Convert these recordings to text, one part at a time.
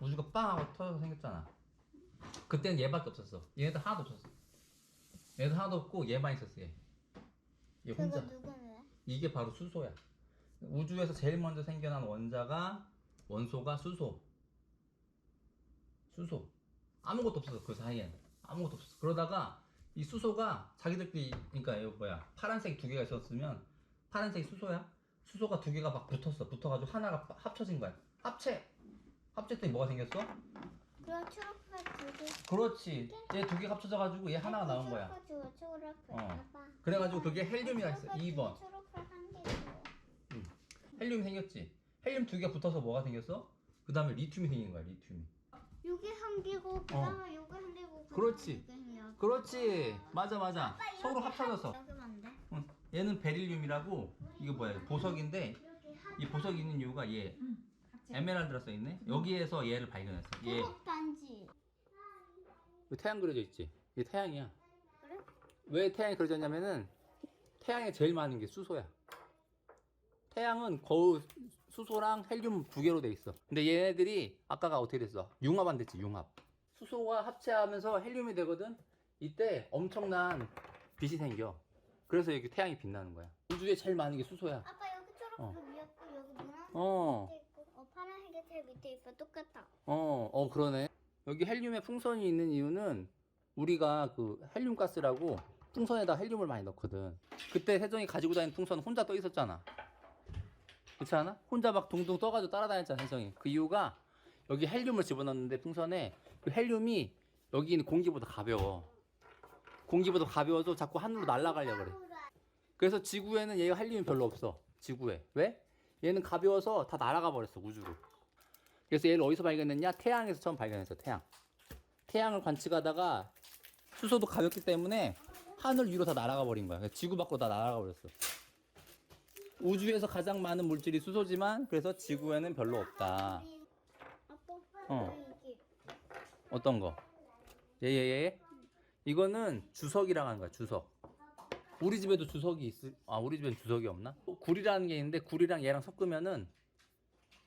우주가 빵 하고 터져서 생겼잖아. 그때는 얘밖에 없었어. 얘네들 하나도 없었어. 얘네들 하나도 없고 얘만 있었어 얘. 얘 혼자. 이게 바로 수소야. 우주에서 제일 먼저 생겨난 원자가 원소가 수소. 수소. 아무것도 없었어 그 사이엔 아무것도 없었어. 그러다가 이 수소가 자기들끼리 그러니까 이거 뭐야 파란색 두 개가 있었으면 파란색 수소야. 수소가 두 개가 막 붙었어. 붙어가지고 하나가 파- 합쳐진 거야. 합체. 합쳤더니 뭐가 생겼어? 그럼 초록색 두 개. 그렇지. 얘 두 개가 합쳐져가지고 얘 하나가 나온 거야. 초록색 줘, 초록색. 어. 아빠. 그래가지고 그게 헬륨이라 했어. 2번. 초록색 한개 줘. 헬륨이 생겼지. 헬륨 두 개가 붙어서 뭐가 생겼어? 그 다음에 리튬이 생긴 거야, 리튬이. 여기 한 개고 그다음에 여기 한 개고 그다음에 어. 그렇지. 여기 한 개고. 그렇지. 맞아, 맞아. 서로 안 돼? 응. 얘는 베릴륨이라고, 이거 뭐야, 보석인데, 이렇게 한 이 보석이 있는 이유가 얘, 에메랄드라 써있네? 여기에서 얘를 발견했어. 얘. 초록 반지. 이 태양 그려져 있지? 이게 태양이야. 그래? 왜 태양이 그려졌냐면은, 태양에 제일 많은 게 수소야. 태양은 거의 수소랑 헬륨 두 개로 돼 있어. 근데 얘네들이 아까가 어떻게 됐어? 융합 안 됐지, 융합. 수소와 합체하면서 헬륨이 되거든? 이때 엄청난 빛이 생겨. 그래서 여기 태양이 빛나는 거야. 우주에 제일 많은 게 수소야. 아빠 여기 초록색 어. 위였고 여기 노란색 어, 밑에 있고 어 파란색이 제일 밑에 있어 똑같아. 어, 어, 그러네. 여기 헬륨의 풍선이 있는 이유는 우리가 그 헬륨 가스라고 풍선에다 헬륨을 많이 넣거든. 그때 세정이 가지고 다니는 풍선 혼자 떠 있었잖아. 그렇지 않아? 혼자 막 둥둥 떠가지고 따라다녔잖아, 세정이. 그 이유가 여기 헬륨을 집어넣는데 풍선에 그 헬륨이 여기 있는 공기보다 가벼워. 공기보다 가벼워서 자꾸 하늘로 날아가려고 그래. 그래서 지구에는 얘가 헬륨이 별로 없어. 지구에. 왜? 얘는 가벼워서 다 날아가 버렸어, 우주로. 그래서 얘를 어디서 발견했냐? 태양에서 처음 발견했어, 태양. 태양을 관측하다가 수소도 가볍기 때문에 하늘 위로 다 날아가 버린 거야. 그래서 지구 밖으로 다 날아가 버렸어. 우주에서 가장 많은 물질이 수소지만 그래서 지구에는 별로 없다. 어. 어떤 거? 예 예 예. 이거는 주석이라고 하는 거야. 주석. 우리 집에도 주석이 있을. 아 우리 집엔 주석이 없나? 어, 굴이라는 게 있는데 굴이랑 얘랑 섞으면은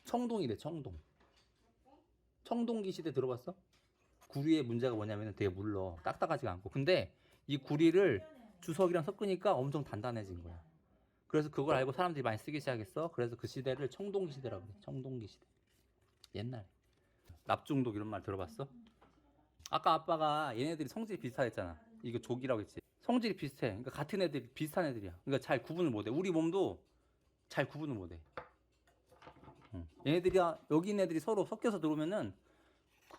청동이 돼. 청동. 청동기 시대 들어봤어? 구리의 문제가 뭐냐면은 되게 물러 딱딱하지가 않고. 근데 이 구리를 주석이랑 섞으니까 엄청 단단해진 거야. 그래서 그걸 알고 사람들이 많이 쓰기 시작했어. 그래서 그 시대를 청동기 시대라고 그래. 청동기 시대. 옛날에. 납중독 이런 말 들어봤어? 아까 아빠가 얘네들이 성질이 비슷하댔잖아. 이거 족이라고 했지. 성질이 비슷해. 그러니까 같은 애들이 비슷한 애들이야. 그러니까 잘 구분을 못해. 우리 몸도 잘 구분을 못해. 응. 얘네들이 여기 있는 애들이 서로 섞여서 들어오면은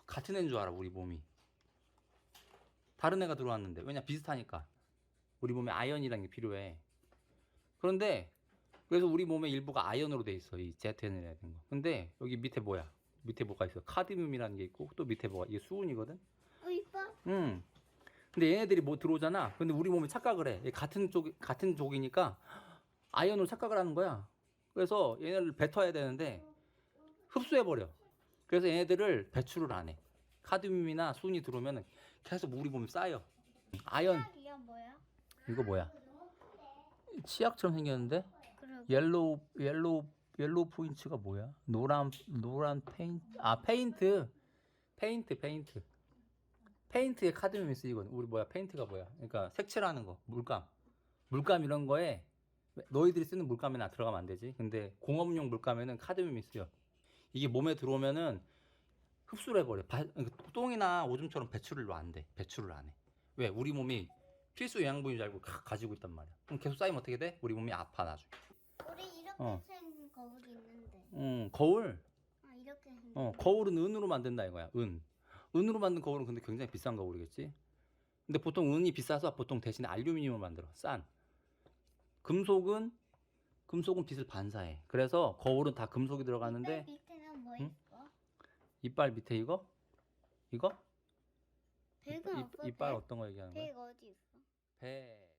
같은 애인 줄 알아. 우리 몸이. 다른 애가 들어왔는데 왜냐 비슷하니까. 우리 몸에 아연이라는 게 필요해. 그런데 그래서 우리 몸의 일부가 아연으로 돼 있어. 이 제트엔이라는 거. 근데 여기 밑에 뭐야? 밑에 뭐가 있어? 카드뮴이라는 게 있고 또 밑에 뭐가 이게 수은이거든. 어 이뻐. 응. 근데 얘네들이 뭐 들어오잖아. 근데 우리 몸이 착각을 해. 얘 같은 쪽 같은 족이니까 아연으로 착각을 하는 거야. 그래서 얘네를 뱉어야 되는데 흡수해 버려. 그래서 얘네들을 배출을 안 해. 카드뮴이나 수은이 들어오면 계속 우리 몸에 쌓여. 아연 이야 뭐야? 이거 뭐야? 치약처럼 생겼는데. 옐로우 옐로우 옐로우 포인트가 뭐야? 노란 노란 페인트 아 페인트 페인트 페인트 페인트에 카드뮴이 쓰이거든. 우리 뭐야 페인트가 뭐야? 그러니까 색칠하는 거 물감 물감 이런 거에 너희들이 쓰는 물감에는 들어가면 안 되지. 근데 공업용 물감에는 카드뮴이 쓰여. 이게 몸에 들어오면은 흡수를 해버려. 바- 그러니까 똥이나 오줌처럼 배출을 안 돼. 배출을 안 해. 왜? 우리 몸이 필수 영양분인 줄 알고 가- 가지고 있단 말이야. 그럼 계속 쌓이면 어떻게 돼? 우리 몸이 아파 나중에. 우리 이렇게 어. 생긴 거울이 있는데. 음, 거울. 아 이렇게 생긴. 어, 거울은 은으로 만든다 이거야. 은. 은으로 만든 거울은 근데 굉장히 비싼 거울이겠지. 근데 보통 은이 비싸서 보통 대신에 알루미늄을 만들어. 싼. 금속은 금속은 빛을 반사해. 그래서 거울은 다 금속이 들어가는데 이빨 밑에는 뭐 응? 있어? 이빨 밑에 이거? 이거? 배가 이, 없어. 이빨 배? 어떤 거 얘기하는 거야? 배가 어디 있어? 배.